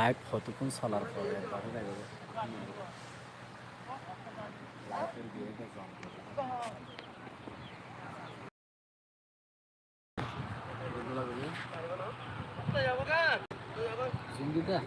Live কতক্ষণ চলার পরে লাইভের বিয়েটা জিন্দিটা?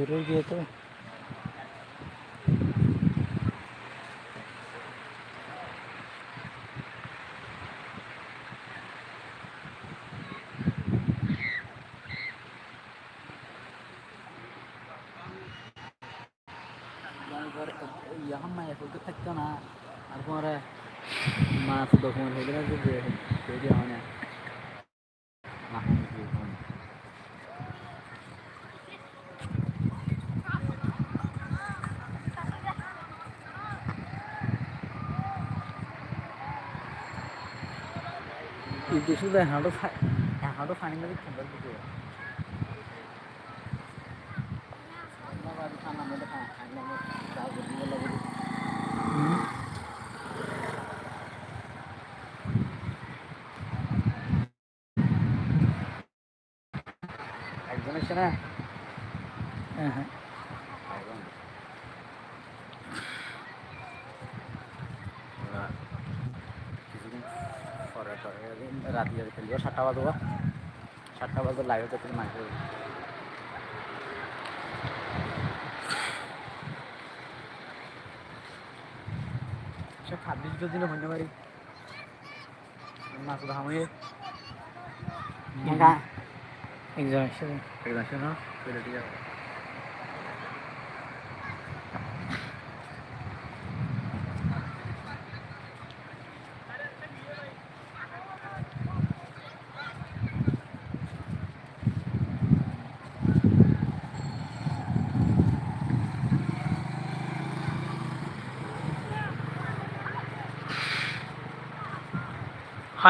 জরুর গিয়ে তো এখন মায়ের হইতে থাকতো না আর পরে মাছ ডকুমেন্ট হইলে না যে তৈরি হয় না না ഇത് ശുദ്ധ ഞങ്ങളുടെ ഞങ്ങളുടെ ഫാനിൻ്റെ നിൽക്കുന്നത് കിട്ടുക সাতটা বাজবো সাতটা বাজবো লাইভে তো তুমি মাইক ছাব্বিশ দিনে হইতে পারি মাছ ধামিয়ে একজন হিসেবে একদম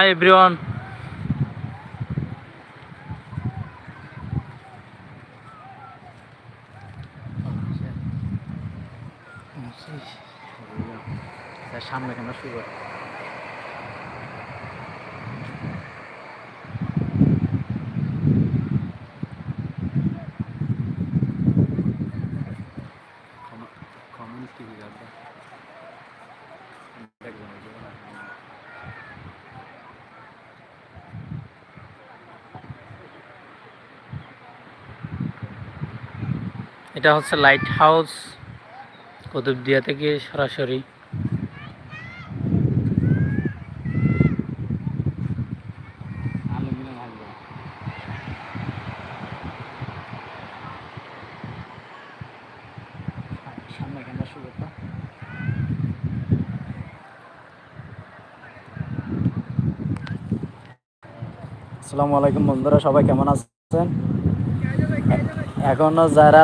হাই এভরিওয়ান তার সামনে কেন শুরু করে কমেন্ট কি যাবে দেখব না দেখব না। এটা হচ্ছে লাইট হাউস কুতুবদিয়া থেকে সরাসরি। আসসালামু আলাইকুম বন্ধুরা, সবাই কেমন আছেন? এখনও যারা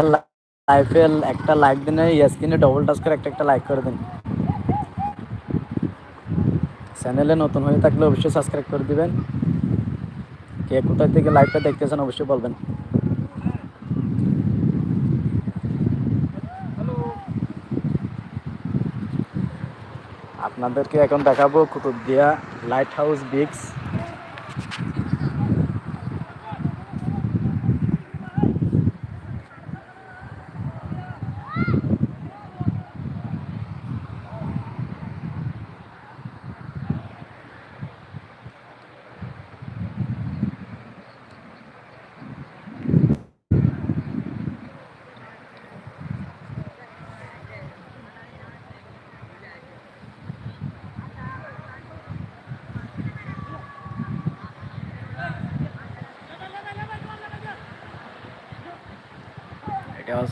লাইফে একটা লাইক দিন স্ক্রিনে ডবল টাচ করে একটা একটা লাইক করে দিন। চ্যানেলে নতুন হয়ে থাকলে অবশ্যই সাবস্ক্রাইব করে দিবেন। কে কোথায় থেকে লাইভটা দেখতেছেন অবশ্যই বলবেন। আপনাদেরকে এখন দেখাবো কুতুবদিয়া লাইট হাউস বিক্স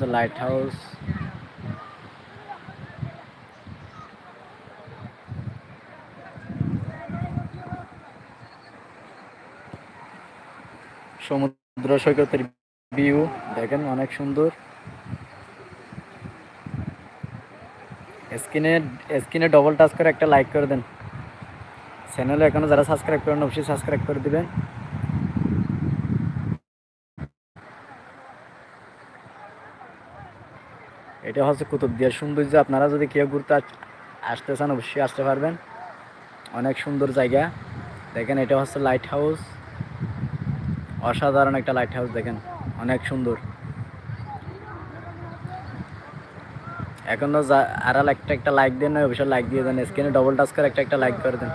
হচ্ছে লাইট হাউস সমুদ্র সৈকতের ভিউ দেখেন অনেক সুন্দর। স্ক্রিনে স্ক্রিনে ডবল টাচ করে একটা লাইক করে দেন। চ্যানেলে এখনও যারা সাবস্ক্রাইব করেন, অবশ্যই সাবস্ক্রাইব করে দেবেন। এটা হচ্ছে কুতুবদিয়ার সৌন্দর্য। আপনারা যদি কেউ ঘুরতে আসতে চান, অবশ্যই আসতে পারবেন। অনেক সুন্দর জায়গা। দেখেন, এটা হচ্ছে লাইট হাউস অসাধারণ একটা লাইট হাউস দেখেন। অনেক সুন্দর। এখনও যা- আর একটা একটা লাইক দেন না অবশ্যই লাইক দিয়ে দেন। স্ক্রিনে ডবল টাচ করে একটা একটা লাইক করে দেন।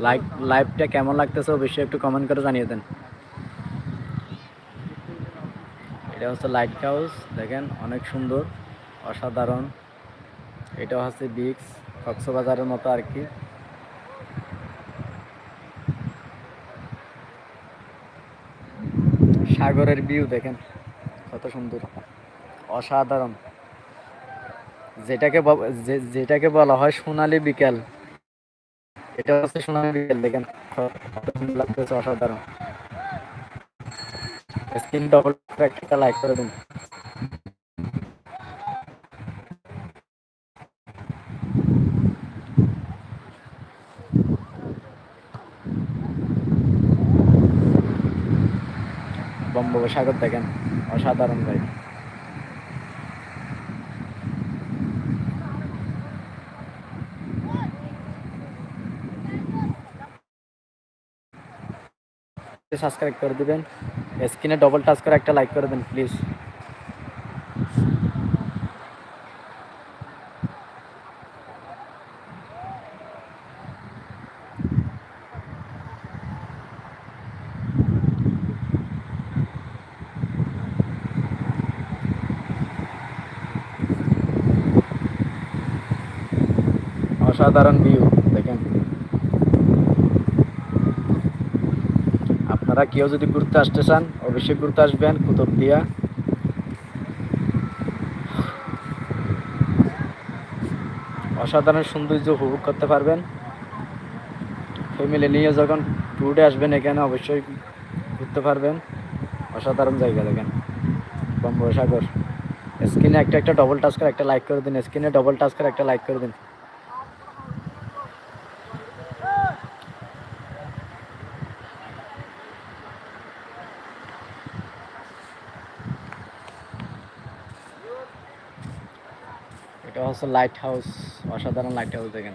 লাইক লাইভটা কেমন লাগতেছে, অবশ্যই একটু কমেন্ট করে জানিয়ে দেন। এটা হচ্ছে লাইট হাউস দেখেন, অনেক সুন্দর, অসাধারণ। এটা হচ্ছে বিক্স কক্সবাজারের মতো আর কি। সাগরের ভিউ দেখেন, কত সুন্দর, অসাধারণ। যেটাকে যেটাকে বলা হয় সোনালী বিকেল। এটা হচ্ছে সোনালী বিকেল, দেখেন লাগতেছে, অসাধারণ। স্ক্রিন ডবল একটা লাইক করে দিন বঙ্গোপসাগর দেখেন অসাধারণ ভাই সাবস্ক্রাইব করে দিবেন। স্ক্রিনে ডবল টাচ করে একটা লাইক করে দেন প্লিজ অসাধারণ ভিউ দেখেন আপনারা কেউ যদি ঘুরতে আসতে চান, অবশ্যই ঘুরতে আসবেন কুতুবদিয়া অসাধারণ সৌন্দর্য উপভোগ করতে পারবেন। ফ্যামিলি নিয়ে যখন ট্যুরে আসবেন এখানে, অবশ্যই ঘুরতে পারবেন। অসাধারণ জায়গা দেখেন। বঙ্গোপসাগর। স্ক্রিনে একটা একটা ডবল টাচ করে একটা লাইক করে দিন স্ক্রিনে ডবল টাচ করে একটা লাইক করে দিন এটা হচ্ছে লাইট হাউস অসাধারণ লাইট হাউস দেখেন।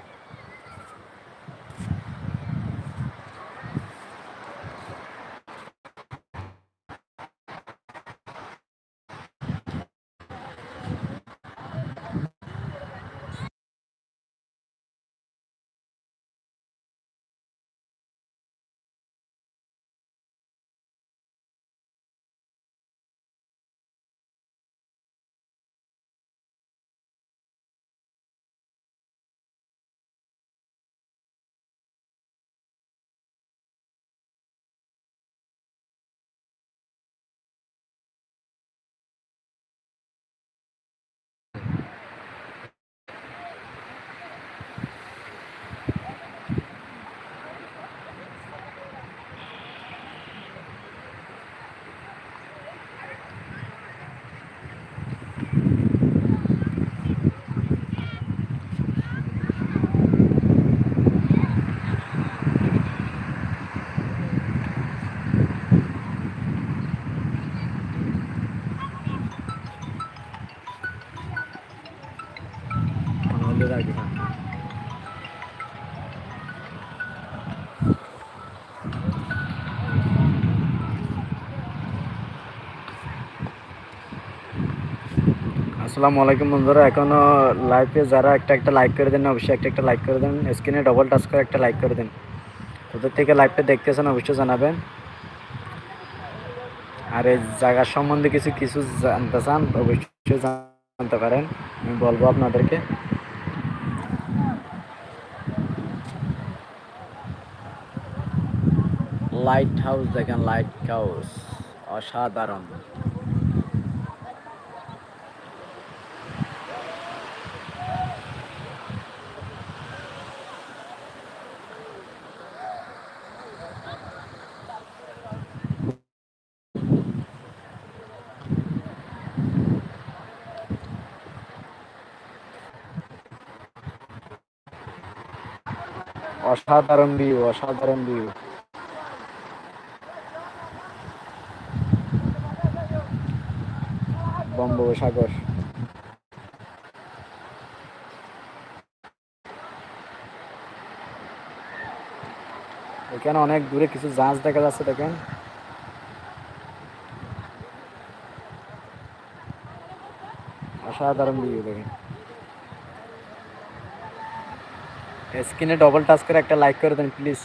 আসসালামু আলাইকুম বন্ধুরা, এখনও লাইভে যারা একটা একটা লাইক করে দেন, অবশ্যই একটা একটা লাইক করে দেন স্ক্রিনে ডবল টাচ করে একটা লাইক করে দেন। কোথা থেকে লাইভটা দেখতেছেন অবশ্যই জানাবেন। আর এই জায়গার সম্বন্ধে কিছু কিছু জানতে চান, অবশ্যই জানতে পারেন, আমি বলব আপনাদেরকে। লাইট হাউস দেখেন লাইট হাউস অসাধারণ। অসাধারণ ভিউ অসাধারণ ভিউ বঙ্গোপসাগর। এখানে অনেক দূরে কিছু জাহাজ দেখা যাচ্ছে, দেখেন। অসাধারণ ভিউ দেখেন। স্ক্রিনে ডবল টাচ করে একটা লাইক করে দেন প্লিজ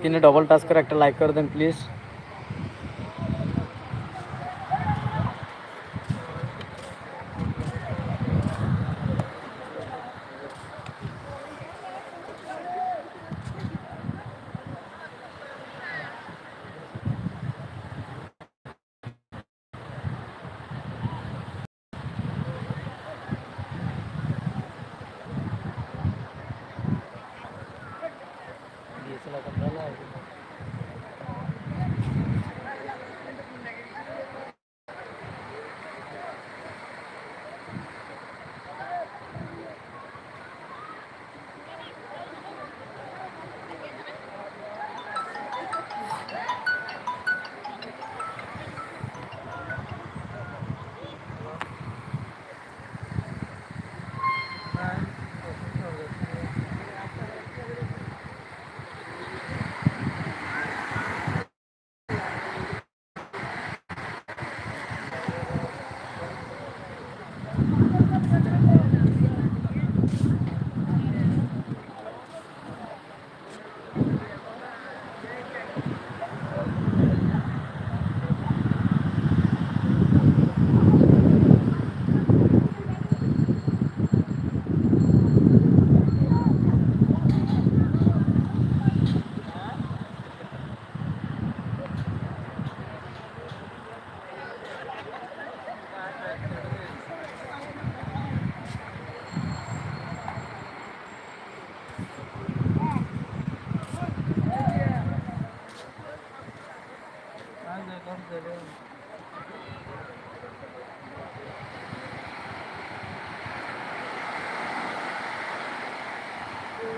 স্ক্রিনে ডবল টাচ করে একটা লাইক করে দেন প্লিজ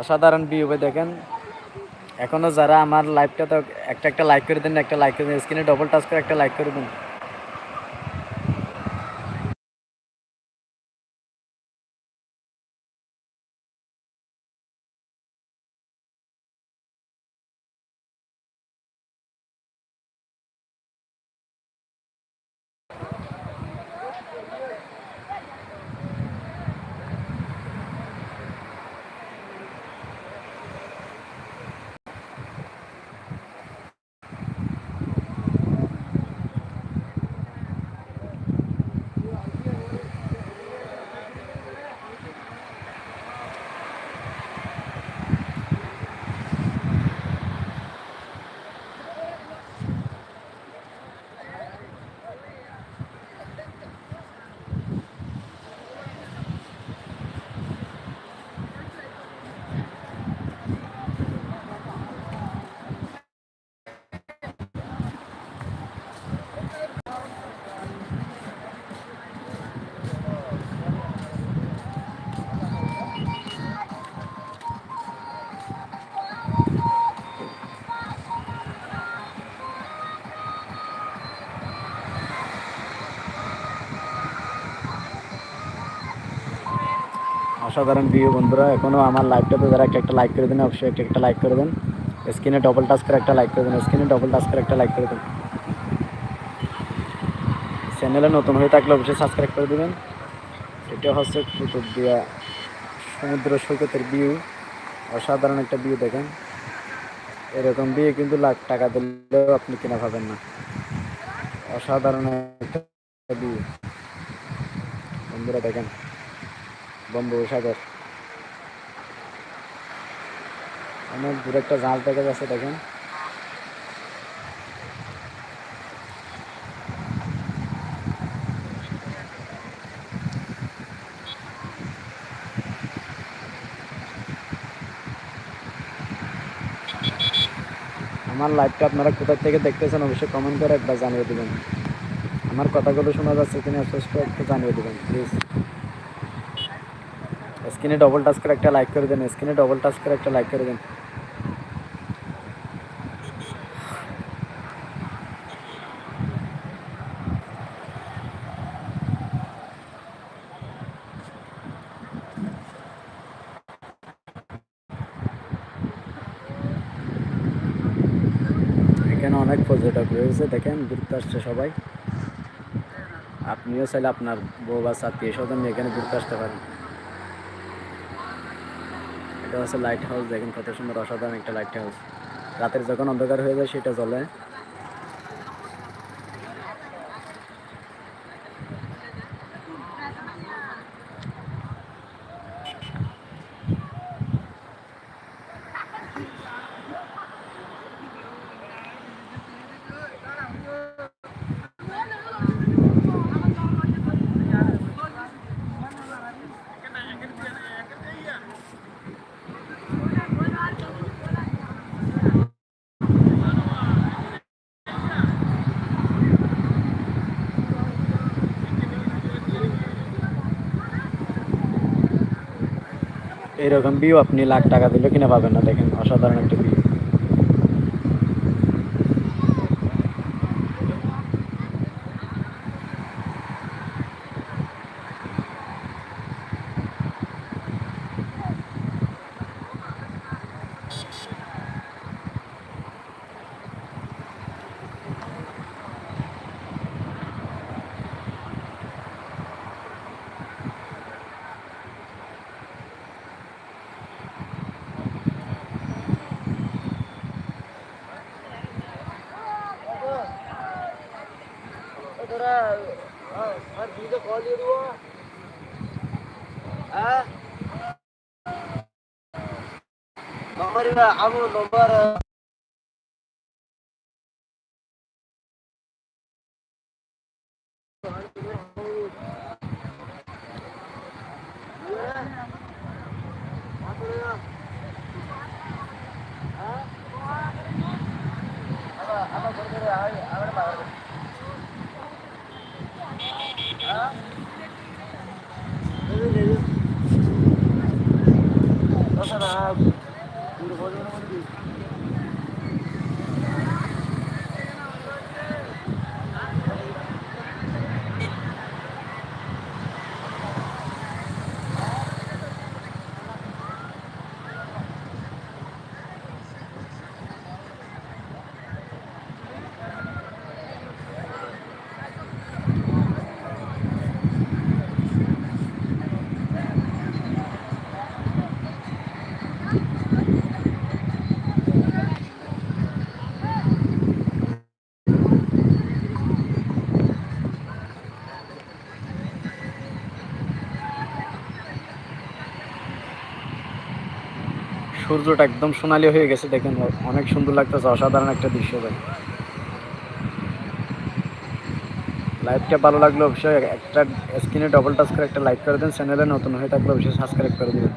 অসাধারণ ভিউ দেখেন। এখনও যারা আমার লাইভটা তো একটা একটা লাইক করে দেন, একটা লাইক করে দিন স্ক্রিনে ডবল টাচ করে একটা লাইক করে দিন। অসাধারণ ভিউ বন্ধুরা এখনও আমার লাইভটাতে যারা একটা একটা লাইক করে দেন, অবশ্যই একটা একটা লাইক করে দেন। স্ক্রিনে ডবল টাচ করে একটা লাইক করে দেন স্ক্রিনে ডবল টাচ করে একটা লাইক করে দেন। চ্যানেলে নতুন হয়ে থাকলে অবশ্যই সাবস্ক্রাইব করে দেবেন। এটা হচ্ছে কুতুবদিয়া সমুদ্র সৈকতের ভিউ অসাধারণ একটা ভিউ দেখেন। এরকম বিয়ে কিন্তু লাখ টাকা দিলেও আপনি কিনা পাবেন না। অসাধারণ একটা ভিউ বন্ধুরা দেখেন। বঙ্গোপসাগর অনেক দূরে একটা জাহাজ দেখা যাচ্ছে দেখেন। আমার লাইভটা আপনারা কোথা থেকে দেখতেছেন অবশ্যই কমেন্ট করে একবার জানিয়ে দেবেন। আমার কথাগুলো শোনা যাচ্ছে কিনা স্পষ্ট একটু জানিয়ে দেবেন প্লিজ স্ক্রিনে ডবল টাচ করে একটা লাইক করে দেন, স্ক্রিনে ডবল টাচ করে একটা লাইক করে দেন। এখানে অনেক পর্যটক রয়েছে, দেখেন, ঘুরতে আসছে সবাই। আপনিও চাইলে আপনার বউ বা আত্মীয় স্বজন এখানে ঘুরতে আসতে পারেন। এটা হচ্ছে লাইট হাউস দেখেন কত সুন্দর অসাধারণ একটা লাইট হাউস রাতের যখন অন্ধকার হয়ে যায়, সেটা জ্বলে। এরকম ভিউ আপনি লাখ টাকা দিলে কিনা পাবেন না দেখেন অসাধারণ একটা ভিউ 那阿布鲁伯的 সূর্যটা একদম সোনালি হয়ে গেছে, দেখেন অনেক সুন্দর লাগতেছে, অসাধারণ একটা দৃশ্য ভাই। লাইভটা ভালো লাগলে অবশ্যই একটা স্ক্রিনে ডবল টাচ করে একটা লাইক করে দেন চ্যানেলে নতুন হয়ে থাকলে অবশ্যই সাবস্ক্রাইব করে দেবেন।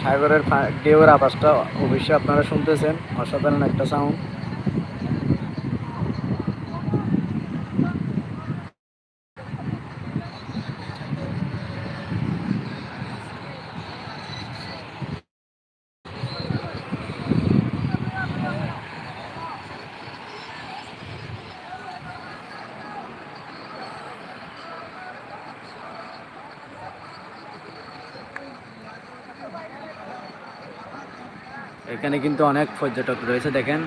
সাগরের ঢেউয়ের আওয়াজটা অবশ্যই আপনারা শুনতেছেন, অসাধারণ একটা সাউন্ড এখানে কিন্তু অনেক পর্যটক রয়েছে, দেখেন।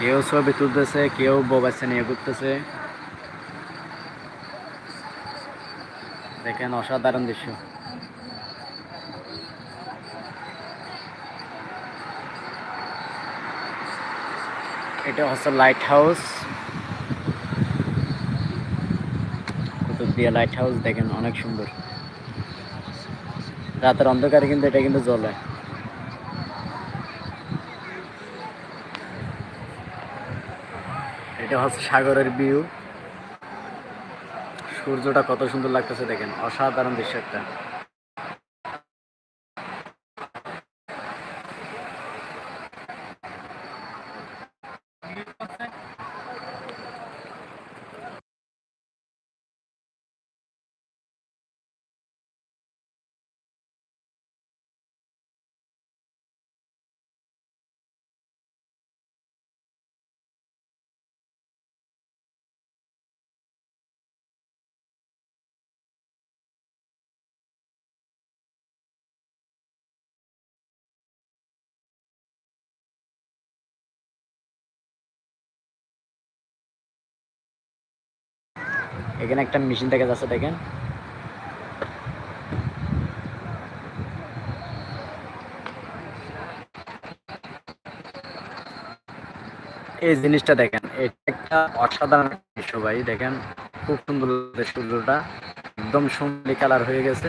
কেউ ছবি তুলতেছে, কেউ ববাচ্চা নিয়ে ঘুরতেছে। দেখেন অসাধারণ দৃশ্য। এটা হচ্ছে lighthouse Kutubdia lighthouse দেখেন অনেক সুন্দর। রাতের অন্ধকারে কিন্তু এটা কিন্তু জ্বলে। এটা হচ্ছে সাগরের ভিউ সূর্যটা কত সুন্দর লাগতেছে দেখেন, অসাধারণ দৃশ্য একটা। এখানে একটা মেশিন দেখা যাচ্ছে, দেখেন। এই জিনিসটা দেখেন, এটা একটা অসাধারণ দৃশ্য ভাই, দেখেন। খুব সুন্দর সূর্যটা, একদম সুন্দর কালার হয়ে গেছে।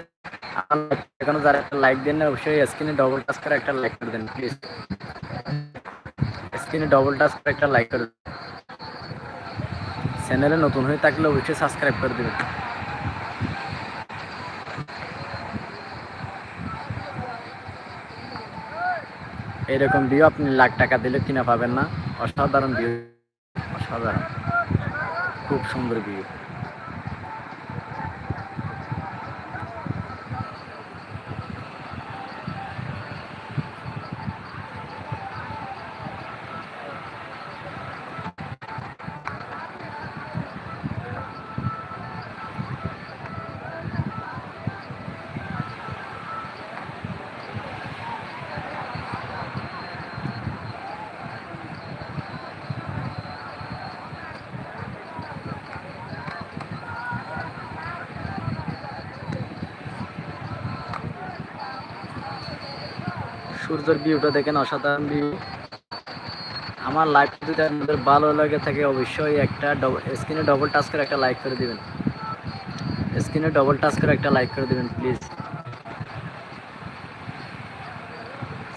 এখনও যারা লাইক দেন না, অবশ্যই স্ক্রিনে ডবল টাচ করে একটা লাইক করে দেন প্লিজ স্ক্রিনে ডবল টাচ করে একটা লাইক করে চ্যানেলে নতুন হয়ে থাকলে অবশ্যই সাবস্ক্রাইব করে দেবেন। এরকম ভিউ আপনি লাখ টাকা দিলে কিনা পাবেন না। অসাধারণ ভিউ, অসাধারণ। খুব সুন্দর ভিউ। সূর্যের ভিউটা দেখেন, অসাধারণ ভিউ আমার লাইভ যদি আপনাদের ভালো লাগে থাকে, অবশ্যই একটা স্ক্রিনে ডবল টাচ করে একটা লাইক করে দিবেন। স্ক্রিনে ডবল টাচ করে একটা লাইক করে দিবেন প্লিজ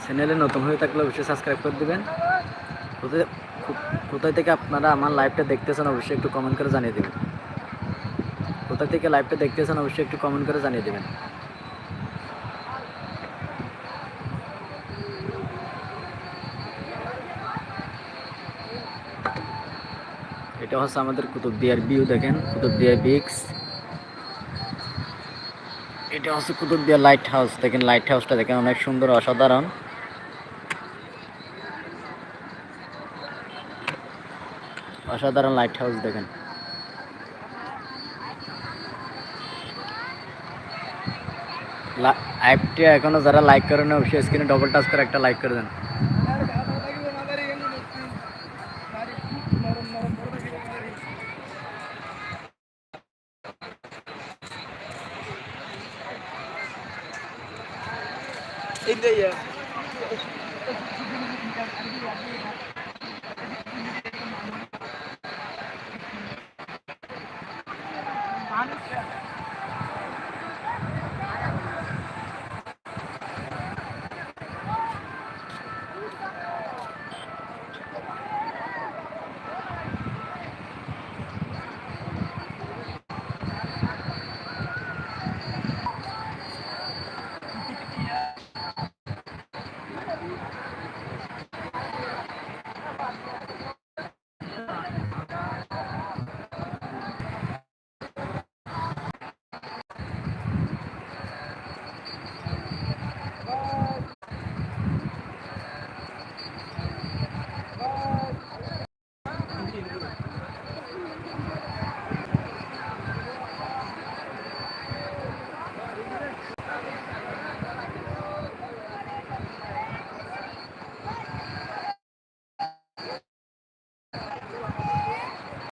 চ্যানেলে নতুন হয়ে থাকলে অবশ্যই সাবস্ক্রাইব করে দিবেন। কোথায় কোথায় থেকে আপনারা আমার লাইভটা দেখতেছেন, অবশ্যই একটু কমেন্ট করে জানিয়ে দেবেন। কোথা থেকে লাইভটা দেখতেছেন, অবশ্যই একটু কমেন্ট করে জানিয়ে দেবেন। এটা হচ্ছে আমাদের কুতুবদিয়ার ভিউ দেখেন কুতুবদিয়ার বিক্স এটা হচ্ছে কুতুবদিয়া লাইট হাউস দেখেন লাইট হাউসটা দেখেন অনেক সুন্দর, অসাধারণ। অসাধারণ লাইট হাউস দেখেন অ্যাপটি এখনও যারা লাইক করেন অবশ্যই স্ক্রিনে ডবল টাচ করে একটা লাইক করে দেন।